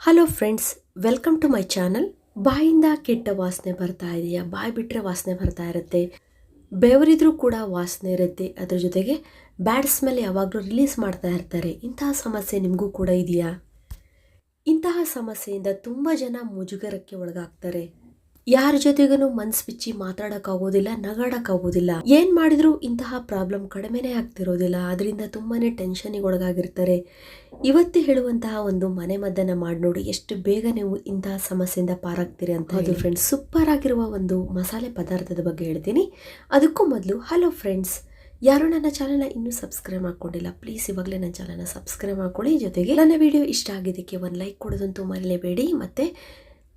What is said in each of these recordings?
Hello friends welcome to my channel ಬಾಯಿಂದ ಕೆಟ್ಟ ವಾಸನೆ ಬರ್ತಾ ಇದೆಯಾ? ಬಾಯಿ ಬಿಟ್ಟರೆ ವಾಸನೆ ಬರ್ತಾ ಇರುತ್ತೆ. ಬೆವರಿದ್ರೂ ಕೂಡ ವಾಸನೆ ಇರುತ್ತೆ. ಅದರ ಜೊತೆಗೆ ಬ್ಯಾಡ್ ಸ್ಮೆಲ್ ಯಾವಾಗಲೂ ರಿಲೀಸ್ ಮಾಡ್ತಾ ಇರ್ತಾರೆ. ಇಂತಹ ಸಮಸ್ಯೆ ನಿಮಗೂ ಕೂಡ ಇದೆಯಾ? ಇಂತಹ ಸಮಸ್ಯೆಯಿಂದ ತುಂಬ ಜನ ಮುಜುಗರಕ್ಕೆ ಒಳಗಾಗ್ತಾರೆ. ಯಾರ ಜೊತೆಗೂ ಮನ್ಸ್ ಬಿಚ್ಚಿ ಮಾತಾಡೋಕ್ಕಾಗೋದಿಲ್ಲ ನಗಾಡೋಕ್ಕಾಗೋದಿಲ್ಲ. ಏನು ಮಾಡಿದ್ರು ಇಂತಹ ಪ್ರಾಬ್ಲಮ್ ಕಡಿಮೆನೇ ಆಗ್ತಿರೋದಿಲ್ಲ. ಅದರಿಂದ ತುಂಬಾನೇ ಟೆನ್ಷನ್ಗೆ ಒಳಗಾಗಿರ್ತಾರೆ ಇವತ್ತು ಹೇಳುವಂತಹ ಒಂದು ಮನೆ ಮದ್ದನ್ನ ಮಾಡಿ ನೋಡಿ ಎಷ್ಟು ಬೇಗ ನೀವು ಇಂತಹ ಸಮಸ್ಯೆಯಿಂದ ಪಾರಾಗ್ತೀರಿ ಅಂತ ಹೌದು. ಫ್ರೆಂಡ್ಸ್ ಸೂಪರ್ ಆಗಿರುವ ಒಂದು ಮಸಾಲೆ ಪದಾರ್ಥದ ಬಗ್ಗೆ ಹೇಳ್ತೀನಿ. ಅದಕ್ಕೂ ಮೊದಲು ಹಲೋ ಫ್ರೆಂಡ್ಸ್ ಯಾರು ನನ್ನ ಚಾನಲ್ನ ಇನ್ನೂ ಸಬ್ಸ್ಕ್ರೈಬ್ ಮಾಡ್ಕೊಂಡಿಲ್ಲ. ಪ್ಲೀಸ್ ಇವಾಗಲೇ ನನ್ನ ಚಾನಲ್ನ ಸಬ್ಸ್ಕ್ರೈಬ್ ಮಾಡ್ಕೊಳ್ಳಿ. ಜೊತೆಗೆ ನನ್ನ ವಿಡಿಯೋ ಇಷ್ಟ ಆಗಿದ್ದಕ್ಕೆ ಒಂದು ಲೈಕ್ ಕೊಡೋದಂತೂ ಮರೆಯಲೇಬೇಡಿ ಮತ್ತು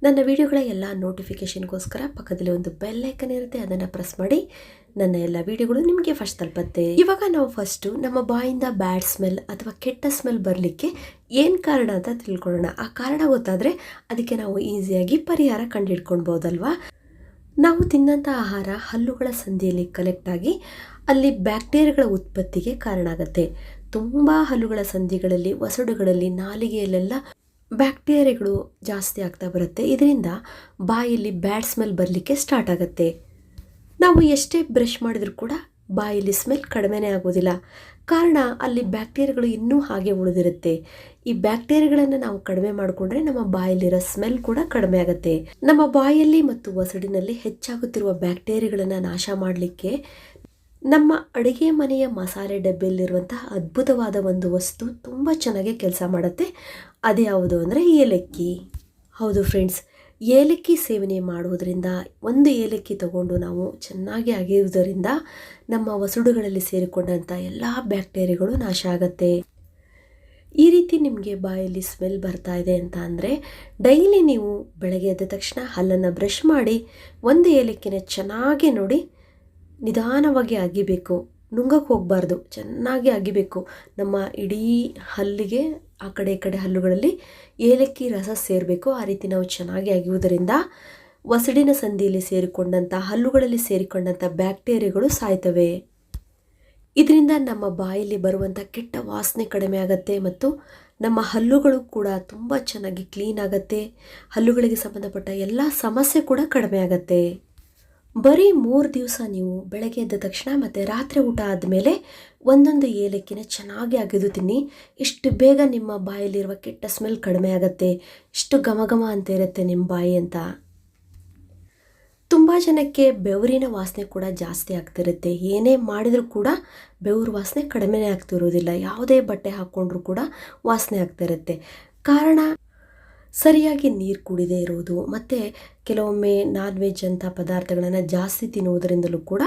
ನನ್ನ ವಿಡಿಯೋಗಳ ಎಲ್ಲ ನೋಟಿಫಿಕೇಶನ್ಗೋಸ್ಕರ ಪಕ್ಕದಲ್ಲಿ ಒಂದು ಬೆಲ್ ಐಕನ್ ಇರುತ್ತೆ, ಅದನ್ನು ಪ್ರೆಸ್ ಮಾಡಿ. ನನ್ನ ಎಲ್ಲ ವಿಡಿಯೋಗಳು ನಿಮಗೆ ಫಸ್ಟ್ ತಲುಪತ್ತೆ ಇವಾಗ ನಾವು ಫಸ್ಟು ನಮ್ಮ ಬಾಯಿಂದ ಬ್ಯಾಡ್ ಸ್ಮೆಲ್ ಅಥವಾ ಕೆಟ್ಟ ಸ್ಮೆಲ್ ಬರಲಿಕ್ಕೆ ಏನು ಕಾರಣ ಅಂತ ತಿಳ್ಕೊಳ್ಳೋಣ. ಆ ಕಾರಣ ಗೊತ್ತಾದರೆ ಅದಕ್ಕೆ ನಾವು ಈಸಿಯಾಗಿ ಪರಿಹಾರ ಕಂಡುಹಿಡ್ಕೊಳ್ಬೋದಲ್ವಾ ನಾವು ತಿನ್ನಂಥ ಆಹಾರ ಹಲ್ಲುಗಳ ಸಂಧಿಯಲ್ಲಿ ಕಲೆಕ್ಟ್ ಆಗಿ ಅಲ್ಲಿ ಬ್ಯಾಕ್ಟೀರಿಯಾಗಳ ಉತ್ಪತ್ತಿಗೆ ಕಾರಣ ಆಗುತ್ತೆ. ತುಂಬ ಹಲ್ಲುಗಳ ಸಂಧಿಗಳಲ್ಲಿ ಒಸಡುಗಳಲ್ಲಿ, ನಾಲಿಗೆಯಲ್ಲೆಲ್ಲ ಬ್ಯಾಕ್ಟೀರಿಯಾಗಳು ಜಾಸ್ತಿ ಆಗ್ತಾ ಬರುತ್ತೆ. ಇದರಿಂದ ಬಾಯಲ್ಲಿ ಬ್ಯಾಡ್ ಸ್ಮೆಲ್ ಬರಲಿಕ್ಕೆ ಸ್ಟಾರ್ಟ್ ಆಗುತ್ತೆ. ನಾವು ಎಷ್ಟೇ ಬ್ರಷ್ ಮಾಡಿದರೂ ಕೂಡ ಬಾಯಲ್ಲಿ ಸ್ಮೆಲ್ ಕಡಿಮೆನೇ ಆಗೋದಿಲ್ಲ. ಕಾರಣ ಅಲ್ಲಿ ಬ್ಯಾಕ್ಟೀರಿಯಾಗಳು ಇನ್ನೂ ಹಾಗೆ ಉಳಿದಿರುತ್ತೆ. ಈ ಬ್ಯಾಕ್ಟೀರಿಯಾಗಳನ್ನು ನಾವು ಕಡಿಮೆ ಮಾಡಿಕೊಂಡ್ರೆ ನಮ್ಮ ಬಾಯಲ್ಲಿರೋ ಸ್ಮೆಲ್ ಕೂಡ ಕಡಿಮೆ ಆಗುತ್ತೆ. ನಮ್ಮ ಬಾಯಲ್ಲಿ ಮತ್ತು ಒಸಡಿನಲ್ಲಿ ಹೆಚ್ಚಾಗುತ್ತಿರುವ ಬ್ಯಾಕ್ಟೀರಿಯಾಗಳನ್ನು ನಾಶ ಮಾಡಲಿಕ್ಕೆ ನಮ್ಮ ಅಡುಗೆ ಮನೆಯ ಮಸಾಲೆ ಡಬ್ಬೆಯಲ್ಲಿರುವಂತಹ ಅದ್ಭುತವಾದ ಒಂದು ವಸ್ತು ತುಂಬ ಚೆನ್ನಾಗಿ ಕೆಲಸ ಮಾಡುತ್ತೆ. ಅದು ಯಾವುದು ಅಂದರೆ ಏಲಕ್ಕಿ. ಹೌದು ಫ್ರೆಂಡ್ಸ್ ಏಲಕ್ಕಿ ಸೇವನೆ ಮಾಡುವುದರಿಂದ, ಒಂದು ಏಲಕ್ಕಿ ತಗೊಂಡು ನಾವು ಚೆನ್ನಾಗಿ ಅಗೆಯುವುದರಿಂದ ನಮ್ಮ ವಸುಡುಗಳಲ್ಲಿ ಸೇರಿಕೊಂಡಂಥ ಎಲ್ಲ ಬ್ಯಾಕ್ಟೀರಿಯಾಗಳು ನಾಶ ಆಗುತ್ತೆ. ಈ ರೀತಿ ನಿಮಗೆ ಬಾಯಲ್ಲಿ ಸ್ಮೆಲ್ ಬರ್ತಾ ಇದೆ ಅಂತ ಅಂದರೆ, ಡೈಲಿ ನೀವು ಬೆಳಗ್ಗೆ ಎದ್ದ ತಕ್ಷಣ ಹಲ್ಲನ್ನು ಬ್ರಷ್ ಮಾಡಿ, ಒಂದು ಏಲಕ್ಕಿನ ಚೆನ್ನಾಗಿ ನೋಡಿ, ನಿಧಾನವಾಗಿ ಅಗಿಬೇಕು. ನುಂಗಕ್ಕೆ ಹೋಗಬಾರ್ದು. ಚೆನ್ನಾಗಿ ಅಗಿಬೇಕು. ನಮ್ಮ ಇಡೀ ಹಲ್ಲಿಗೆ, ಆ ಕಡೆ ಈ ಕಡೆ ಹಲ್ಲುಗಳಲ್ಲಿ ಏಲಕ್ಕಿ ರಸ ಸೇರಬೇಕು. ಆ ರೀತಿ ನಾವು ಚೆನ್ನಾಗಿ ಅಗಿಯುವುದರಿಂದ ಒಸಡಿನ ಸಂಧಿಯಲ್ಲಿ ಸೇರಿಕೊಂಡಂಥ, ಹಲ್ಲುಗಳಲ್ಲಿ ಸೇರಿಕೊಂಡಂಥ ಬ್ಯಾಕ್ಟೀರಿಯಾಗಳು ಸಾಯ್ತವೆ. ಇದರಿಂದ ನಮ್ಮ ಬಾಯಲ್ಲಿ ಬರುವಂಥ ಕೆಟ್ಟ ವಾಸನೆ ಕಡಿಮೆ ಆಗುತ್ತೆ ಮತ್ತು ನಮ್ಮ ಹಲ್ಲುಗಳು ಕೂಡ ತುಂಬ ಚೆನ್ನಾಗಿ ಕ್ಲೀನ್ ಆಗುತ್ತೆ. ಹಲ್ಲುಗಳಿಗೆ ಸಂಬಂಧಪಟ್ಟ ಎಲ್ಲ ಸಮಸ್ಯೆ ಕೂಡ ಕಡಿಮೆ ಆಗುತ್ತೆ. ಬರೀ ಮೂರು ದಿವಸ ನೀವು ಬೆಳಗ್ಗೆ ಎದ್ದ ತಕ್ಷಣ ಮತ್ತು ರಾತ್ರಿ ಊಟ ಆದಮೇಲೆ ಒಂದೊಂದು ಏಲಕ್ಕಿನ ಚೆನ್ನಾಗಿ ಅಗೆದು ತಿನ್ನಿ. ಇಷ್ಟು ಬೇಗ ನಿಮ್ಮ ಬಾಯಲ್ಲಿರುವ ಕೆಟ್ಟ ಸ್ಮೆಲ್ ಕಡಿಮೆ ಆಗುತ್ತೆ. ಇಷ್ಟು ಘಮ ಅಂತ ಇರುತ್ತೆ ನಿಮ್ಮ ಬಾಯಿ ಅಂತ. ತುಂಬ ಜನಕ್ಕೆ ಬೆವರಿನ ವಾಸನೆ ಕೂಡ ಜಾಸ್ತಿ ಆಗ್ತಿರುತ್ತೆ. ಏನೇ ಮಾಡಿದರೂ ಕೂಡ ಬೆವರು ವಾಸನೆ ಕಡಿಮೆನೇ ಆಗ್ತಿರೋದಿಲ್ಲ. ಯಾವುದೇ ಬಟ್ಟೆ ಹಾಕ್ಕೊಂಡ್ರೂ ಕೂಡ ವಾಸನೆ ಆಗ್ತಿರುತ್ತೆ. ಕಾರಣ ಸರಿಯಾಗಿ ನೀರು ಕುಡಿದೇ ಇರುವುದು ಮತ್ತು ಕೆಲವೊಮ್ಮೆ ನಾನ್ ವೆಜ್ ಅಂಥ ಪದಾರ್ಥಗಳನ್ನು ಜಾಸ್ತಿ ತಿನ್ನುವುದರಿಂದಲೂ ಕೂಡ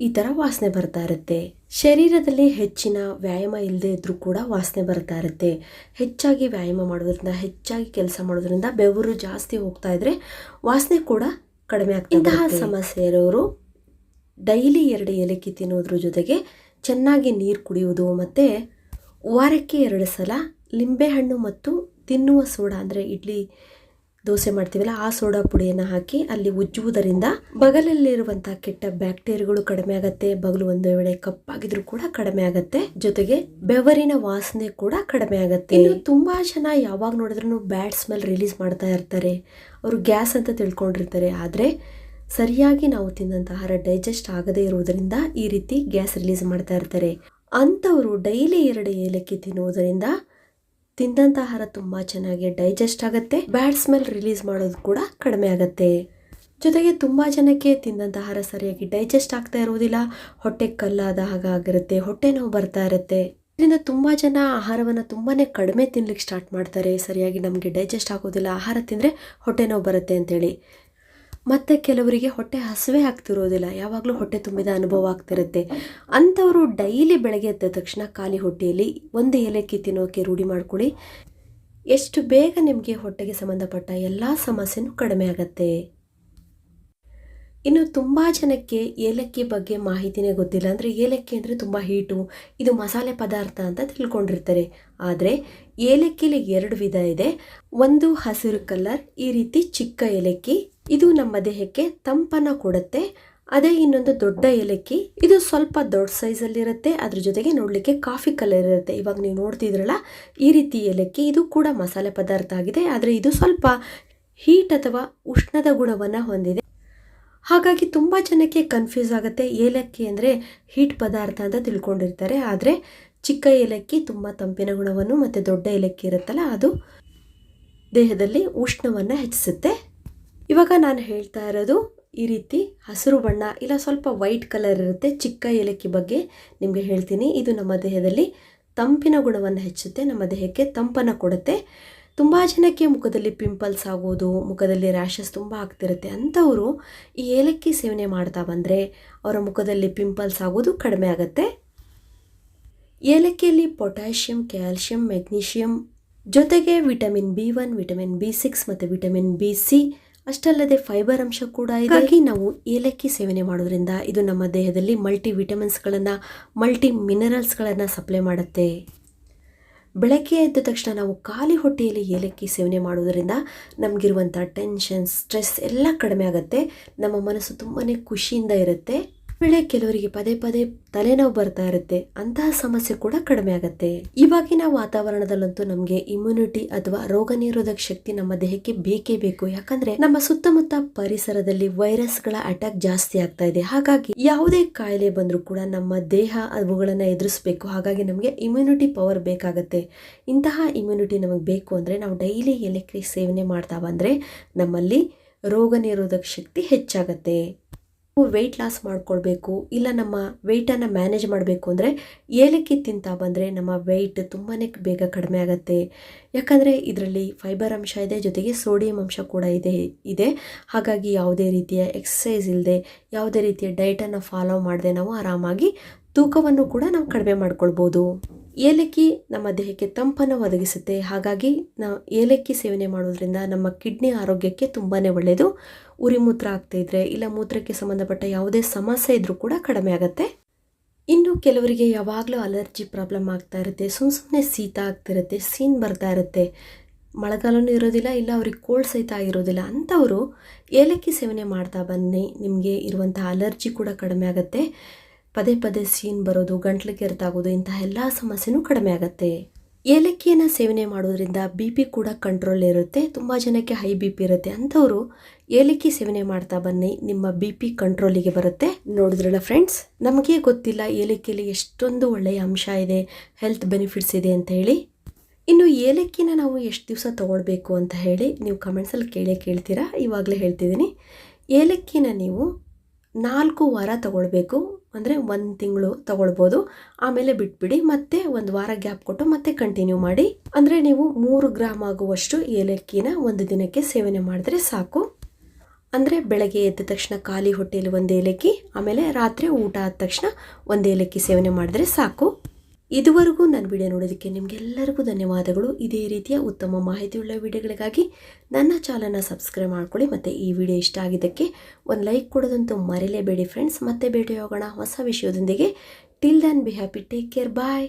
ಈ ಥರ ವಾಸನೆ ಬರ್ತಾ ಇರುತ್ತೆ. ಶರೀರದಲ್ಲಿ ಹೆಚ್ಚಿನ ವ್ಯಾಯಾಮ ಇಲ್ಲದೆ ಇದ್ದರೂ ಕೂಡ ವಾಸನೆ ಬರ್ತಾ ಇರುತ್ತೆ. ಹೆಚ್ಚಾಗಿ ವ್ಯಾಯಾಮ ಮಾಡೋದ್ರಿಂದ ಹೆಚ್ಚಾಗಿ ಕೆಲಸ ಮಾಡೋದ್ರಿಂದ ಬೆವರು ಜಾಸ್ತಿ ಹೋಗ್ತಾ ಇದ್ದರೆ ವಾಸನೆ ಕೂಡ ಕಡಿಮೆ ಆಗ್ತಾ ಇಂತಹ ಸಮಸ್ಯೆ ಇರೋರು ಡೈಲಿ ಎರಡು ಏಲಕ್ಕಿ ತಿನ್ನೋದ್ರ ಜೊತೆಗೆ ಚೆನ್ನಾಗಿ ನೀರು ಕುಡಿಯುವುದು ಮತ್ತು ವಾರಕ್ಕೆ ಎರಡು ಸಲ ಲಿಂಬೆಹಣ್ಣು ಮತ್ತು ತಿನ್ನುವ ಸೋಡಾ ಅಂದರೆ ಇಡ್ಲಿ ದೋಸೆ ಮಾಡ್ತೀವಲ್ಲ, ಆ ಸೋಡಾ ಪುಡಿಯನ್ನು ಹಾಕಿ ಅಲ್ಲಿ ಉಜ್ಜುವುದರಿಂದ ಬಗಲಲ್ಲಿರುವಂತಹ ಕೆಟ್ಟ ಬ್ಯಾಕ್ಟೀರಿಯಾಗಳು ಕಡಿಮೆ ಆಗುತ್ತೆ, ಬಗಲು ಒಂದು ವೇಳೆ ಕಪ್ಪಾಗಿದ್ರು ಕೂಡ ಕಡಿಮೆ ಆಗುತ್ತೆ, ಜೊತೆಗೆ ಬೆವರಿನ ವಾಸನೆ ಕೂಡ ಕಡಿಮೆ ಆಗುತ್ತೆ. ಇನ್ನು ತುಂಬಾ ಜನ ಯಾವಾಗ ನೋಡಿದ್ರು ಬ್ಯಾಡ್ ಸ್ಮೆಲ್ ರಿಲೀಸ್ ಮಾಡ್ತಾ ಇರ್ತಾರೆ. ಅವರು ಗ್ಯಾಸ್ ಅಂತ ತಿಳ್ಕೊಂಡಿರ್ತಾರೆ, ಆದರೆ ಸರಿಯಾಗಿ ನಾವು ತಿಂದಂತ ಆಹಾರ ಡೈಜೆಸ್ಟ್ ಆಗದೇ ಇರುವುದರಿಂದ ಈ ರೀತಿ ಗ್ಯಾಸ್ ರಿಲೀಸ್ ಮಾಡ್ತಾ ಇರ್ತಾರೆ. ಅಂಥವರು ಡೈಲಿ ಎರಡು ಏಲಕ್ಕಿ ತಿನ್ನುವುದರಿಂದ ತಿಂದಂಥ ಆಹಾರ ತುಂಬಾ ಚೆನ್ನಾಗಿ ಡೈಜೆಸ್ಟ್ ಆಗುತ್ತೆ. ಬ್ಯಾಡ್ ಸ್ಮೆಲ್ ರಿಲೀಸ್ ಮಾಡೋದು ಕೂಡ ಕಡಿಮೆ ಆಗುತ್ತೆ. ಜೊತೆಗೆ ತುಂಬ ಜನಕ್ಕೆ ತಿಂದಂಥ ಆಹಾರ ಸರಿಯಾಗಿ ಡೈಜೆಸ್ಟ್ ಆಗ್ತಾ ಇರುವುದಿಲ್ಲ. ಹೊಟ್ಟೆ ಕಲ್ಲಾದ ಹಾಗಾಗಿರುತ್ತೆ ಹೊಟ್ಟೆ ನೋವು ಬರ್ತಾ ಇರುತ್ತೆ. ಇದರಿಂದ ತುಂಬ ಜನ ಆಹಾರವನ್ನು ತುಂಬಾ ಕಡಿಮೆ ತಿನ್ಲಿಕ್ಕೆ ಸ್ಟಾರ್ಟ್ ಮಾಡ್ತಾರೆ. ಸರಿಯಾಗಿ ನಮಗೆ ಡೈಜೆಸ್ಟ್ ಆಗೋದಿಲ್ಲ. ಆಹಾರ ತಿಂದರೆ ಹೊಟ್ಟೆ ನೋವು ಬರುತ್ತೆ ಅಂತೇಳಿ. ಮತ್ತು ಕೆಲವರಿಗೆ ಹೊಟ್ಟೆ ಹಸಿವೆ ಆಗ್ತಿರೋದಿಲ್ಲ. ಯಾವಾಗಲೂ ಹೊಟ್ಟೆ ತುಂಬಿದ ಅನುಭವ ಆಗ್ತಿರುತ್ತೆ. ಅಂಥವರು ಡೈಲಿ ಬೆಳಗ್ಗೆ ಎದ್ದ ತಕ್ಷಣ ಖಾಲಿ ಹೊಟ್ಟೆಯಲ್ಲಿ ಒಂದು ಏಲಕ್ಕಿ ತಿನ್ನೋಕೆ ರೂಢಿ ಮಾಡ್ಕೊಳ್ಳಿ. ಎಷ್ಟು ಬೇಗ ನಿಮಗೆ ಹೊಟ್ಟೆಗೆ ಸಂಬಂಧಪಟ್ಟ ಎಲ್ಲ ಸಮಸ್ಯೆನೂ ಕಡಿಮೆ ಆಗತ್ತೆ. ಇನ್ನು ತುಂಬ ಜನಕ್ಕೆ ಏಲಕ್ಕಿ ಬಗ್ಗೆ ಮಾಹಿತಿನೇ ಗೊತ್ತಿಲ್ಲ. ಅಂದರೆ ಏಲಕ್ಕಿ ಅಂದರೆ ತುಂಬ ಹೀಟು, ಇದು ಮಸಾಲೆ ಪದಾರ್ಥ ಅಂತ ತಿಳ್ಕೊಂಡಿರ್ತಾರೆ. ಆದರೆ ಏಲಕ್ಕಿಲಿ ಎರಡು ವಿಧ ಇದೆ. ಒಂದು ಹಸಿರು ಕಲರ್ ಈ ರೀತಿ ಚಿಕ್ಕ ಏಲಕ್ಕಿ ಇದು ನಮ್ಮ ದೇಹಕ್ಕೆ ತಂಪನ್ನು ಕೊಡುತ್ತೆ. ಅದೇ ಇನ್ನೊಂದು ದೊಡ್ಡ ಏಲಕ್ಕಿ. ಇದು ಸ್ವಲ್ಪ ದೊಡ್ಡ ಸೈಜಲ್ಲಿರುತ್ತೆ. ಅದ್ರ ಜೊತೆಗೆ ನೋಡಲಿಕ್ಕೆ ಕಾಫಿ ಕಲರ್ ಇರುತ್ತೆ. ಇವಾಗ ನೀವು ನೋಡ್ತಿದ್ರಲ್ಲ, ಈ ರೀತಿ ಏಲಕ್ಕಿ. ಇದು ಕೂಡ ಮಸಾಲೆ ಪದಾರ್ಥ ಆಗಿದೆ. ಆದರೆ ಇದು ಸ್ವಲ್ಪ ಹೀಟ್ ಅಥವಾ ಉಷ್ಣದ ಗುಣವನ್ನು ಹೊಂದಿದೆ. ಹಾಗಾಗಿ ತುಂಬ ಜನಕ್ಕೆ ಕನ್ಫ್ಯೂಸ್ ಆಗುತ್ತೆ ಏಲಕ್ಕಿ ಅಂದರೆ ಹೀಟ್ ಪದಾರ್ಥ ಅಂತ ತಿಳ್ಕೊಂಡಿರ್ತಾರೆ. ಆದರೆ ಚಿಕ್ಕ ಏಲಕ್ಕಿ ತುಂಬ ತಂಪಿನ ಗುಣವನ್ನು ಮತ್ತು ದೊಡ್ಡ ಏಲಕ್ಕಿ ಇರುತ್ತಲ್ಲ, ಅದು ದೇಹದಲ್ಲಿ ಉಷ್ಣವನ್ನು ಹೆಚ್ಚಿಸುತ್ತೆ. ಇವಾಗ ನಾನು ಹೇಳ್ತಾ ಇರೋದು ಈ ರೀತಿ ಹಸಿರು ಬಣ್ಣ ಇಲ್ಲ ಸ್ವಲ್ಪ ವೈಟ್ ಕಲರ್ ಇರುತ್ತೆ, ಚಿಕ್ಕ ಏಲಕ್ಕಿ ಬಗ್ಗೆ ನಿಮಗೆ ಹೇಳ್ತೀನಿ. ಇದು ನಮ್ಮ ದೇಹದಲ್ಲಿ ತಂಪಿನ ಗುಣವನ್ನು ಹೆಚ್ಚುತ್ತೆ, ನಮ್ಮ ದೇಹಕ್ಕೆ ತಂಪನ್ನು ಕೊಡುತ್ತೆ. ತುಂಬ ಜನಕ್ಕೆ ಮುಖದಲ್ಲಿ ಪಿಂಪಲ್ಸ್ ಆಗೋದು, ಮುಖದಲ್ಲಿ ರ್ಯಾಷಸ್ ತುಂಬ ಆಗ್ತಿರುತ್ತೆ. ಅಂಥವರು ಈ ಏಲಕ್ಕಿ ಸೇವನೆ ಮಾಡ್ತಾ ಬಂದರೆ ಅವರ ಮುಖದಲ್ಲಿ ಪಿಂಪಲ್ಸ್ ಆಗೋದು ಕಡಿಮೆ ಆಗುತ್ತೆ. ಏಲಕ್ಕಿಯಲ್ಲಿ ಪೊಟ್ಯಾಷಿಯಂ ಕ್ಯಾಲ್ಶಿಯಂ ಮೆಗ್ನೀಷಿಯಂ ಜೊತೆಗೆ vitamin B one vitamin B six ಮತ್ತು ವಿಟಮಿನ್ ಬಿ ಸಿ ಅಷ್ಟಲ್ಲದೆ ಫೈಬರ್ ಅಂಶ ಕೂಡ ಇದಾಗಿ ನಾವು ಏಲಕ್ಕಿ ಸೇವನೆ ಮಾಡೋದ್ರಿಂದ ಇದು ನಮ್ಮ ದೇಹದಲ್ಲಿ ಮಲ್ಟಿ ವಿಟಮಿನ್ಸ್ಗಳನ್ನು ಮಲ್ಟಿ ಮಿನರಲ್ಸ್ಗಳನ್ನು ಸಪ್ಲೈ ಮಾಡುತ್ತೆ. ಬೆಳಗ್ಗೆ ಎದ್ದ ತಕ್ಷಣ ನಾವು ಖಾಲಿ ಹೊಟ್ಟೆಯಲ್ಲಿ ಏಲಕ್ಕಿ ಸೇವನೆ ಮಾಡೋದರಿಂದ ನಮಗಿರುವಂಥ ಟೆನ್ಷನ್ ಸ್ಟ್ರೆಸ್ ಎಲ್ಲ ಕಡಿಮೆ ಆಗುತ್ತೆ. ನಮ್ಮ ಮನಸ್ಸು ತುಂಬಾ ಖುಷಿಯಿಂದ ಇರುತ್ತೆ. ವೇಳೆ ಕೆಲವರಿಗೆ ಪದೇ ಪದೇ ತಲೆನೋವು ಬರ್ತಾ ಇರುತ್ತೆ. ಅಂತಹ ಸಮಸ್ಯೆ ಕೂಡ ಕಡಿಮೆ ಆಗುತ್ತೆ. ಇವಾಗಿನ ವಾತಾವರಣದಲ್ಲಂತೂ ನಮಗೆ ಇಮ್ಯುನಿಟಿ ಅಥವಾ ರೋಗ ನಿರೋಧಕ ಶಕ್ತಿ ನಮ್ಮ ದೇಹಕ್ಕೆ ಬೇಕೇ ಬೇಕು. ಯಾಕಂದ್ರೆ ನಮ್ಮ ಸುತ್ತಮುತ್ತ ಪರಿಸರದಲ್ಲಿ ವೈರಸ್ಗಳ ಅಟ್ಯಾಕ್ ಜಾಸ್ತಿ ಆಗ್ತಾ ಇದೆ. ಹಾಗಾಗಿ ಯಾವುದೇ ಕಾಯಿಲೆ ಬಂದರೂ ಕೂಡ ನಮ್ಮ ದೇಹ ಅವುಗಳನ್ನ ಎದುರಿಸಬೇಕು. ಹಾಗಾಗಿ ನಮಗೆ ಇಮ್ಯುನಿಟಿ ಪವರ್ ಬೇಕಾಗುತ್ತೆ. ಇಂತಹ ಇಮ್ಯುನಿಟಿ ನಮಗೆ ಬೇಕು ಅಂದರೆ ನಾವು ಡೈಲಿ ಎಲೆಕ್ಟ್ರಿಕ್ ಸೇವನೆ ಮಾಡ್ತಾ ಬಂದರೆ ನಮ್ಮಲ್ಲಿ ರೋಗ ನಿರೋಧಕ ಶಕ್ತಿ ಹೆಚ್ಚಾಗತ್ತೆ. ವೆಯ್ಟ್ ಲಾಸ್ ಮಾಡಿಕೊಳ್ಬೇಕು ಇಲ್ಲ ನಮ್ಮ ವೆಯ್ಟನ್ನು ಮ್ಯಾನೇಜ್ ಮಾಡಬೇಕು ಅಂದರೆ ಏಲಕ್ಕಿ ತಿಂತಾ ಬಂದರೆ ನಮ್ಮ ವೆಯ್ಟ್ ತುಂಬಾ ಬೇಗ ಕಡಿಮೆ ಆಗುತ್ತೆ. ಯಾಕಂದರೆ ಇದರಲ್ಲಿ ಫೈಬರ್ ಅಂಶ ಇದೆ, ಜೊತೆಗೆ ಸೋಡಿಯಂ ಅಂಶ ಕೂಡ ಇದೆ ಇದೆ. ಹಾಗಾಗಿ ಯಾವುದೇ ರೀತಿಯ ಎಕ್ಸಸೈಸ್ ಇಲ್ಲದೆ ಯಾವುದೇ ರೀತಿಯ ಡಯಟನ್ನು ಫಾಲೋ ಮಾಡದೆ ನಾವು ಆರಾಮಾಗಿ ತೂಕವನ್ನು ಕೂಡ ನಾವು ಕಡಿಮೆ ಮಾಡ್ಕೊಳ್ಬೋದು. ಏಲಕ್ಕಿ ನಮ್ಮ ದೇಹಕ್ಕೆ ತಂಪನ್ನು ಒದಗಿಸುತ್ತೆ. ಹಾಗಾಗಿ ನಾವು ಏಲಕ್ಕಿ ಸೇವನೆ ಮಾಡೋದ್ರಿಂದ ನಮ್ಮ ಕಿಡ್ನಿ ಆರೋಗ್ಯಕ್ಕೆ ತುಂಬಾ ಒಳ್ಳೆಯದು ಉರಿ ಮೂತ್ರ ಆಗ್ತಾ ಇದ್ರೆ ಇಲ್ಲ ಮೂತ್ರಕ್ಕೆ ಸಂಬಂಧಪಟ್ಟ ಯಾವುದೇ ಸಮಸ್ಯೆ ಇದ್ರೂ ಕೂಡ ಕಡಿಮೆ ಆಗುತ್ತೆ. ಇನ್ನು ಕೆಲವರಿಗೆ ಯಾವಾಗಲೂ ಅಲರ್ಜಿ ಪ್ರಾಬ್ಲಮ್ ಆಗ್ತಾ ಇರುತ್ತೆ. ಸುಮ್ಮ ಸುಮ್ಮನೆ ಶೀತ ಆಗ್ತಿರುತ್ತೆ ಸೀನ್ ಬರ್ತಾ ಇರುತ್ತೆ. ಮಳೆಗಾಲನೂ ಇರೋದಿಲ್ಲ, ಇಲ್ಲ ಅವ್ರಿಗೆ ಕೋಲ್ಡ್ ಸಹಿತ ಆಗಿರೋದಿಲ್ಲ. ಅಂಥವರು ಏಲಕ್ಕಿ ಸೇವನೆ ಮಾಡ್ತಾ ಬನ್ನಿ. ನಿಮಗೆ ಇರುವಂಥ ಅಲರ್ಜಿ ಕೂಡ ಕಡಿಮೆ ಆಗುತ್ತೆ. ಪದೇ ಪದೇ ಸೀನ್ ಬರೋದು, ಗಂಟ್ಲು ಕೆರೆತಾಗೋದು, ಇಂತಹ ಎಲ್ಲ ಸಮಸ್ಯೆನೂ ಕಡಿಮೆ ಆಗುತ್ತೆ. ಏಲಕ್ಕಿಯನ್ನು ಸೇವನೆ ಮಾಡೋದ್ರಿಂದ ಬಿ ಪಿ ಕೂಡ ಕಂಟ್ರೋಲ್ ಇರುತ್ತೆ, ತುಂಬ ಜನಕ್ಕೆ ಹೈ ಬಿ ಪಿ ಇರುತ್ತೆ. ಅಂಥವರು ಏಲಕ್ಕಿ ಸೇವನೆ ಮಾಡ್ತಾ ಬನ್ನಿ, ನಿಮ್ಮ ಬಿ ಪಿ ಕಂಟ್ರೋಲಿಗೆ ಬರುತ್ತೆ. ನೋಡಿದ್ರಲ್ಲ ಫ್ರೆಂಡ್ಸ್ ನಮಗೆ ಗೊತ್ತಿಲ್ಲ ಏಲಕ್ಕಿಯಲ್ಲಿ ಎಷ್ಟೊಂದು ಒಳ್ಳೆಯ ಅಂಶ ಇದೆ ಹೆಲ್ತ್ ಬೆನಿಫಿಟ್ಸ್ ಇದೆ ಅಂತ ಹೇಳಿ. ಇನ್ನು ಏಲಕ್ಕಿನ ನಾವು ಎಷ್ಟು ದಿವಸ ತೊಗೊಳ್ಬೇಕು ಅಂತ ಹೇಳಿ ನೀವು ಕಮೆಂಟ್ಸಲ್ಲಿ ಕೇಳೇ ಕೇಳ್ತೀರಾ? ಇವಾಗಲೇ ಹೇಳ್ತಿದ್ದೀನಿ. ಏಲಕ್ಕಿನ ನೀವು ನಾಲ್ಕು ವಾರ ತಗೊಳ್ಬೇಕು ಅಂದರೆ ಒಂದು ತಿಂಗಳು ತಗೊಳ್ಬೋದು. ಆಮೇಲೆ ಬಿಟ್ಬಿಡಿ, ಮತ್ತೆ ಒಂದು ವಾರ ಗ್ಯಾಪ್ ಕೊಟ್ಟು ಮತ್ತೆ ಕಂಟಿನ್ಯೂ ಮಾಡಿ. ಅಂದರೆ ನೀವು ಮೂರು ಗ್ರಾಮ್ ಆಗುವಷ್ಟು ಏಲಕ್ಕಿನ ಒಂದು ದಿನಕ್ಕೆ ಸೇವನೆ ಮಾಡಿದ್ರೆ ಸಾಕು. ಅಂದರೆ ಬೆಳಗ್ಗೆ ಎದ್ದ ತಕ್ಷಣ ಖಾಲಿ ಹೊಟ್ಟೆಯಲ್ಲಿ ಒಂದು ಏಲಕ್ಕಿ, ಆಮೇಲೆ ರಾತ್ರಿ ಊಟ ಆದ ತಕ್ಷಣ ಒಂದು ಏಲಕ್ಕಿ ಸೇವನೆ ಮಾಡಿದ್ರೆ ಸಾಕು. ಇದುವರೆಗೂ ನನ್ನ ವಿಡಿಯೋ ನೋಡೋದಕ್ಕೆ ನಿಮಗೆಲ್ಲರಿಗೂ ಧನ್ಯವಾದಗಳು. ಇದೇ ರೀತಿಯ ಉತ್ತಮ ಮಾಹಿತಿಯುಳ್ಳ ವಿಡಿಯೋಗಳಿಗಾಗಿ ನನ್ನ ಚಾನಲ್ನ ಸಬ್ಸ್ಕ್ರೈಬ್ ಮಾಡ್ಕೊಳ್ಳಿ ಮತ್ತು ಈ ವಿಡಿಯೋ ಇಷ್ಟ ಆಗಿದ್ದಕ್ಕೆ ಒಂದು ಲೈಕ್ ಕೊಡೋದಂತೂ ಮರೆಯಲೇಬೇಡಿ ಫ್ರೆಂಡ್ಸ್. ಮತ್ತೆ ಭೇಟಿ ಹೋಗೋಣ ಹೊಸ ವಿಷಯದೊಂದಿಗೆ. Till then be happy, take care, bye.